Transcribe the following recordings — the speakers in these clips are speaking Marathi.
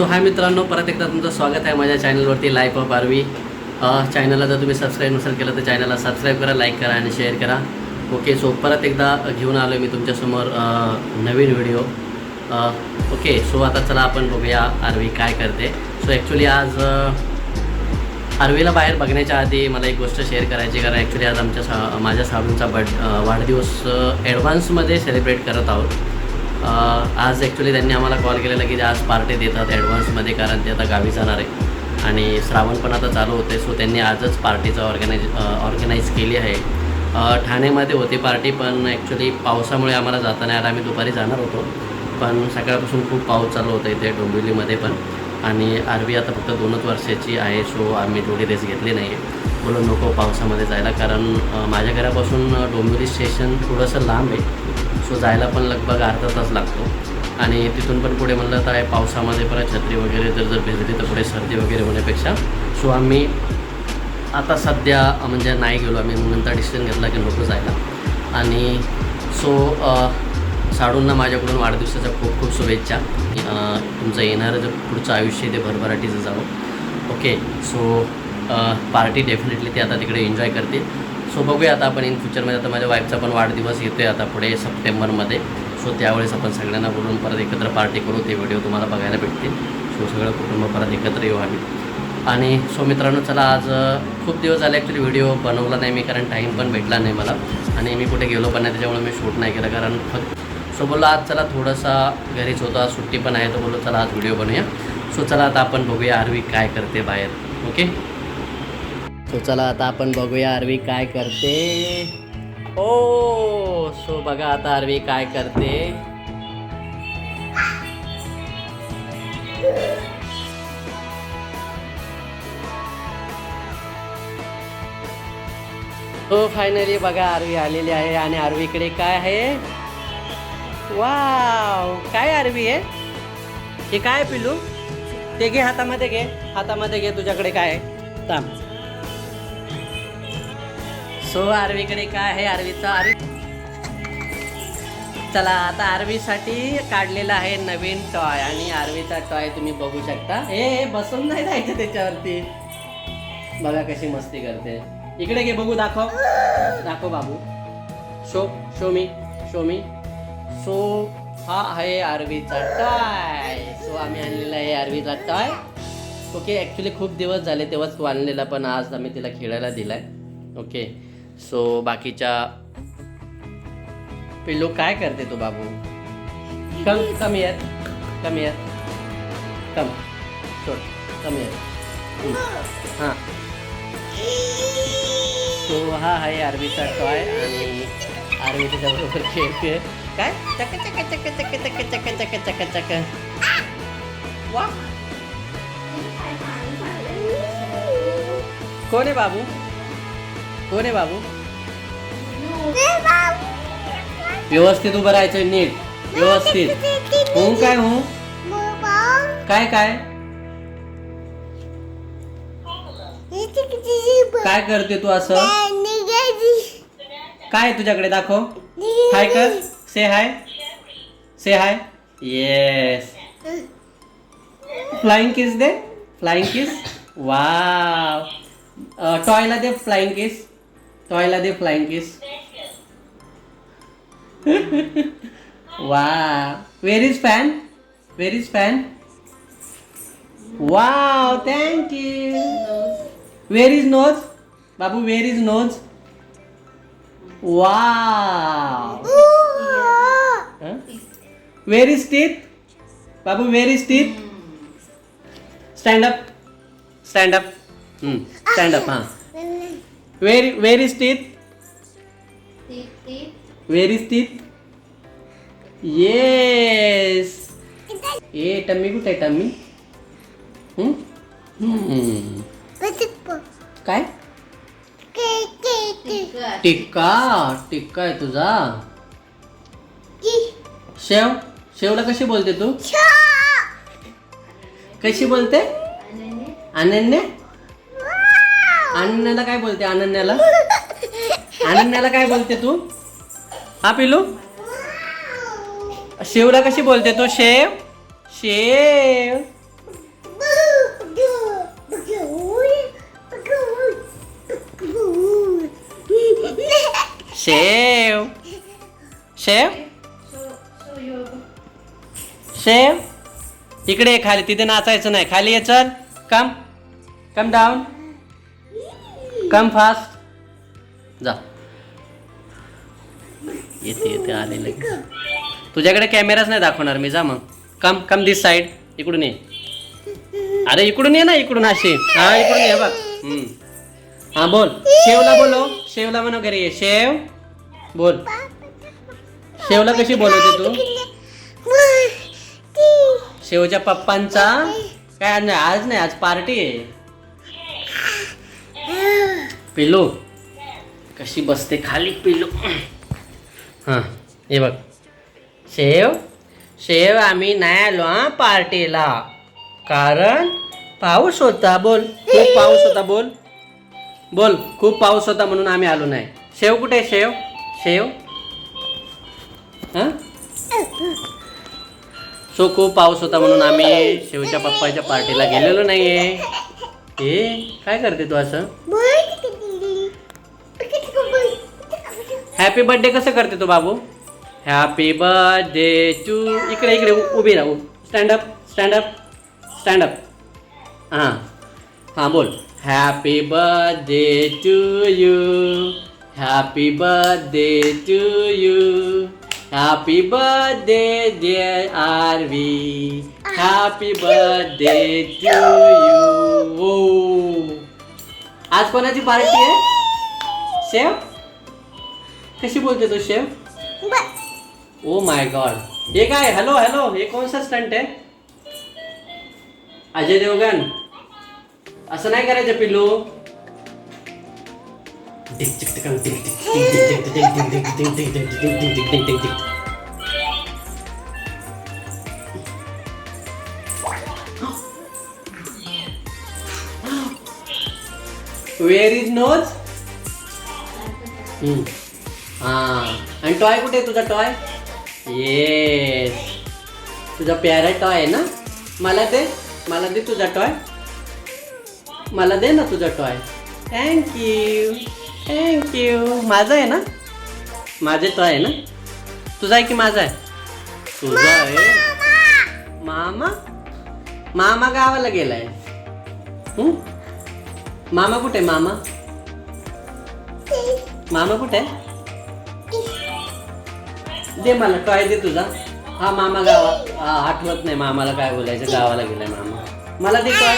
सो हाय मित्रांनो परत एकदा तुमचं स्वागत आहे माझ्या चॅनलवरती लाईफ ऑफ आर्वी चॅनलला जर तुम्ही सबस्क्राईब नसेल केलं तर चॅनलला सबस्क्राईब करा लाईक करा आणि शेअर करा. ओके सो परत एकदा घेऊन आलो मी तुमच्यासमोर नवीन व्हिडिओ ओके सो आता चला आपण बघूया आर्वी काय करते. सो ॲक्च्युली आज आर्वीला बाहेर बघण्याच्या आधी मला एक गोष्ट शेअर करायची कारण ॲक्च्युली आज आमच्या सा माझ्या साबूंचा बड वाढदिवस ॲडव्हान्समध्ये सेलिब्रेट करत आहोत. आज ॲक्च्युली त्यांनी आम्हाला कॉल केलेला की आज पार्टी देतात ॲडव्हान्समध्ये कारण ते आता गावी जाणार आहे. आणि श्रावण पण आता चालू होते सो त्यांनी आजच पार्टीचं ऑर्गनाइज ऑर्गनाईज केली आहे. ठाणेमध्ये ठाण्यामध्ये होती पार्टी पण ॲक्च्युली पावसामुळे आम्हाला जाता नाही आलं आम्ही दुपारी जाणार होतो. पण सकाळपासून खूप पाऊस चालू होता इथे डोंबिवलीमध्ये पण. आणि आरवी आता फक्त दोनच वर्षाची आहे सो आम्ही थोडी रेस घेतली नाही आहे बोलून नको पावसामध्ये जायला. कारण माझ्या घरापासून डोंबिवली स्टेशन थोडंसं लांब आहे. सो जायला पण लगभग अर्धा तास लागतो. आणि तिथून पण पुढे म्हणलं तर आहे पावसामध्ये परत छत्री वगैरे जर जर भिजली तर पुढे सर्दी वगैरे होण्यापेक्षा. सो आम्ही आता सध्या म्हणजे नाही गेलो आम्ही नंतर डिसिजन घेतला की नको जायला. आणि सो साडूंना माझ्याकडून वाढदिवसाच्या खूप खूप शुभेच्छा तुमचं येणारं जे पुढचं आयुष्य आहे ते भरभराटीचं जावं. ओके सो पार्टी डेफिनेटली ते आता तिकडे एन्जॉय करतील. सो बघूया आता आपण इन फ्युचरमध्ये आता माझ्या वाईफचा पण वाढदिवस येतो आहे आता पुढे सप्टेंबरमध्ये. सो त्यावेळेस आपण सगळ्यांना बोलून परत एकत्र पार्टी करू ते व्हिडिओ तुम्हाला बघायला भेटतील. सो सगळं कुटुंब परत एकत्र येऊ आम्ही. आणि सो मित्रांनो चला आज खूप दिवस झाले ॲक्च्युली व्हिडिओ बनवला नाही मी कारण टाईम पण भेटला नाही मला. आणि मी कुठे गेलो पण नाही त्याच्यामुळे मी शूट नाही केलं कारण फक्त सो बोललो आज चला थोडासा घरीच होता सुट्टी पण आहे तर बोललो चला आज व्हिडिओ बनवूया सो चला आता आपण बघूया आरवी काय करते बाहेर. ओके सो चला आता आपण बघूया आरवी काय करते. ओ सो बघा आता आरवी काय करते. हो, तो फायनली बघा आरवी आलेली आहे आणि आरवीकडे काय आहे? वाव काय आरवी आहे? हे काय पिलू ते घे हातामध्ये घे. हातामध्ये घे तुझ्याकडे काय आहे? थांब. सो आरवीकडे काय आहे? आरवीचा आरवी चला आता आरवीसाठी काढलेला आहे नवीन टॉय आणि आरवीचा टॉय तुम्ही बघू शकता. हे बसून नाही जायचं त्याच्यावरती. बघा कशी मस्ती करते. इकडे घे बघू दाखव. दाखव बाबू. Show show me show me. So हा आहे आरवीचा टॉय सो आम्ही आणलेला आहे आरवीचा टॉय ओके ॲक्च्युली खूप दिवस झाले तेव्हाच तो आणलेला पण आज आम्ही तिला खेळायला दिलाय. ओके सो बाकीच्या पिल्लू काय करते तू बाबू? कम कम येत कम येत कम सोड कम येत हां सो हा आहे आरवीचा टॉय आणि आरवी त्याच्याबरोबर खेळते काय? चक चक चक चक चक चक चक चक चक वा कोण आहे बाबू? कोण आहे बाबू? व्यवस्थित उभं राहायचं नीट. व्यवस्थित. हो काय हो? काय काय? काय करते तू असं? काय आहे तुझ्याकडे? दाखव. हाय कर say hi say hi yes flying kiss दे. फ्लाइंग किस वाव टॉयला दे flying kiss Toyla de flying wow. Where is fan? Where is fan? Wow, thank you. Where is nose? Babu, where is nose? Wow. Where is teeth? Babu, where is teeth? Stand up. Stand up. Hmm. Stand up, huh? Where where is teeth where is teeth yes A tummy कुठे आहे टम्मी. काय टिक्का टिक्का आहे तुझा शेव शेवला कशी बोलते तू कशी बोलते अनन्या अनन्याला काय बोलते अनन्याला? अनन्याला काय बोलते तू? हा पिलू शेवला कशी बोलते तू? शेव? शेव. शेव. शेव? शेव? इकडे खाली तिथे नाचायचं नाही. खाली ये चल. कम कम डाऊन कम फास्ट जा. येते येते आले लगेच. तुझ्याकडे कॅमेराच नाही दाखवणार मी जा मग. कम कम दिस साईड इकडून ये. अरे इकडून ये ना इकडून अशी. हा इकडून ये बघ. हा बोल. शेवला बोलो. शेवला म्हणा घरी ये. शेव. बोल. शेवला कशी बोलवते तू. शेवच्या पप्पांचा? काय आज नाही आज नाही आज पार्टी आहे. पिल्लू? कशी बसते खाली पिल्लू? हां हे बघ. शेव शेव आम्ही नाही आलो हा पार्टीला. कारण पाऊस होता बोल. खूप पाऊस होता बोल. बोल खूप पाऊस होता म्हणून आम्ही आलो नाही. शेव कुठे आहे शेव? शेव? हां? सो खूप पाऊस होता म्हणून आम्ही शेवच्या पप्पाच्या पार्टीला गेलेलो नाहीये. ए काय करते तू असं? हॅपी बर्थडे कसं करते तो बाबू? हॅपी बर्थडे टू इकडे इकडे उभी राहू. स्टँडअप स्टँडअप स्टँडअप हाँ. हाँ, बोल. Happy birthday to you happy birthday to you happy birthday dear R V happy birthday to you आज कोणाची पार्टी आहे? शेव कैसे बोलते तो शेम ओ माय गॉड ये क्या है हेलो हेलो ये कौन सा स्टंट है अजय देवगन ऐसा नहीं करे थे पिल्लू वेर इज़ नोज़ हा. आणि टॉय कुठे आहे तुझा टॉय? येस. तुझा प्यारा टॉय आहे ना? मला दे. मला दे तुझा टॉय. मला दे ना तुझा टॉय. थँक्यू थँक्यू माझा आहे ना? माझे टॉय आहे ना? तुझा आहे की माझा आहे? तुझा आहे. मामा? मामा गावाला गेलाय. हं? मामा कुठे मामा? मामा कुठे आहे? दे मला टॉय दे तुझा. हा मामा गावा हा, आठवत नाही मामाला काय बोलायचं गावाला गेलाय मामा. मला दे टॉय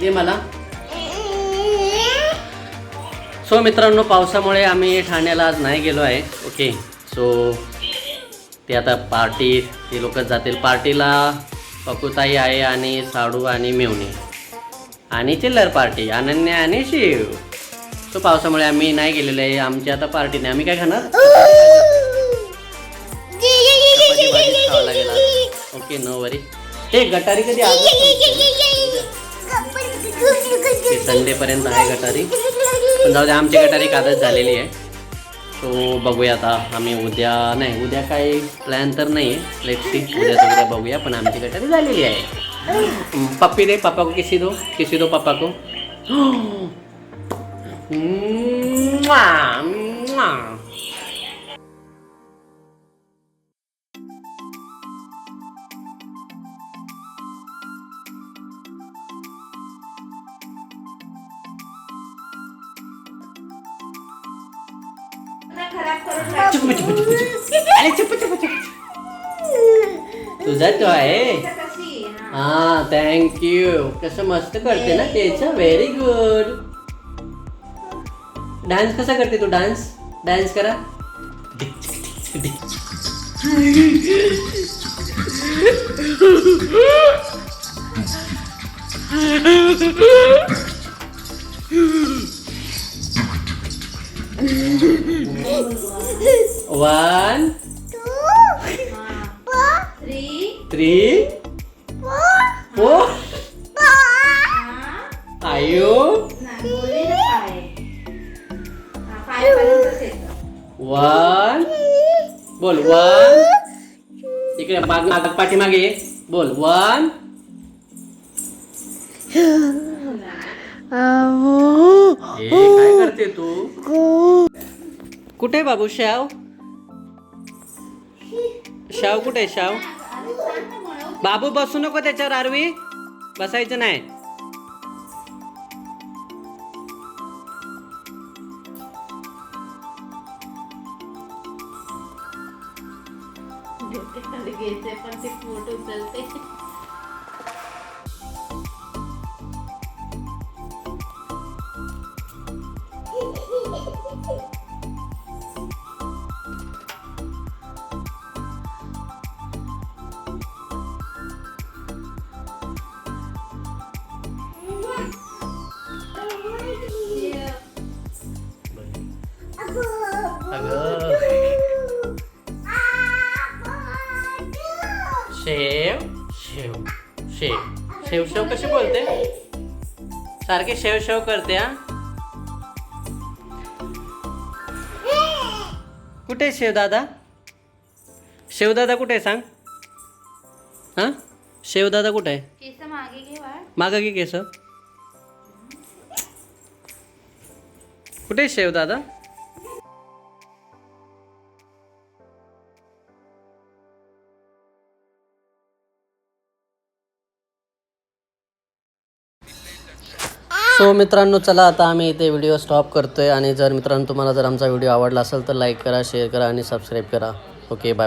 दे मला. सो मित्रांनो पावसामुळे आम्ही ठाण्याला आज नाही गेलो आहे. ओके सो ते आता पार्टी ते लोक जातील. पार्टीला पकुताई आहे आणि साडू आणि मेवणी. आणि चिल्लर पार्टी अनन्या आणि शिव. सो पावसामुळे आम्ही नाही गेलेलो आहे. आमची आता पार्टी नाही. आम्ही काय खाणार? Oh! ओके नो वरी हे गटारी कधी ते संडे पर्यंत आहे गटारी. पण जाऊ द्या आमची गटारी कालच झालेली आहे. सो बघूया आता आम्ही उद्या नाही उद्या काही प्लॅन तर नाही आहे लेट सी उद्या उद्या बघूया पण आमची गटारी झालेली आहे. पप्पी दे पापा को किसी दो किसी दो पापा को चुप चुप चुप चुप अरे चुप चुप चुप तुझा तो आहे. हा. थँक्यू कसं मस्त करते ना त्याचं व्हेरी गुड डान्स कसा करते तू? डान्स डान्स करा. One, two, four, three, three, four, four. Ayo. One, bol one. इकडे empat lagi, bol one. Aku. Eh, kayak करते तू कुठे आहे बाबू शाव? शाव कुठे आहे शाव? बाबू बसू नको त्याच्यावर आरवी. बसायचं नाही. घेते पण ते फोटो चलते शेव शेव शेव. शेव शेव कशी बोलते? सारखे शेव शेव करते हा? कुठे शेव दादा? शेव दादा कुठे आहे सांग? हा? शेव दादा कुठे आहे? केस मागे घे वाळ मागं की केस. कुठे आहे सो मित्रांनो चला आता आम्ही इथे व्हिडिओ स्टॉप करतोय. आणि जर मित्रांनो तुम्हाला जर आमचा व्हिडिओ आवडला असेल तर लाईक करा शेअर करा आणि सबस्क्राईब करा. Okay bye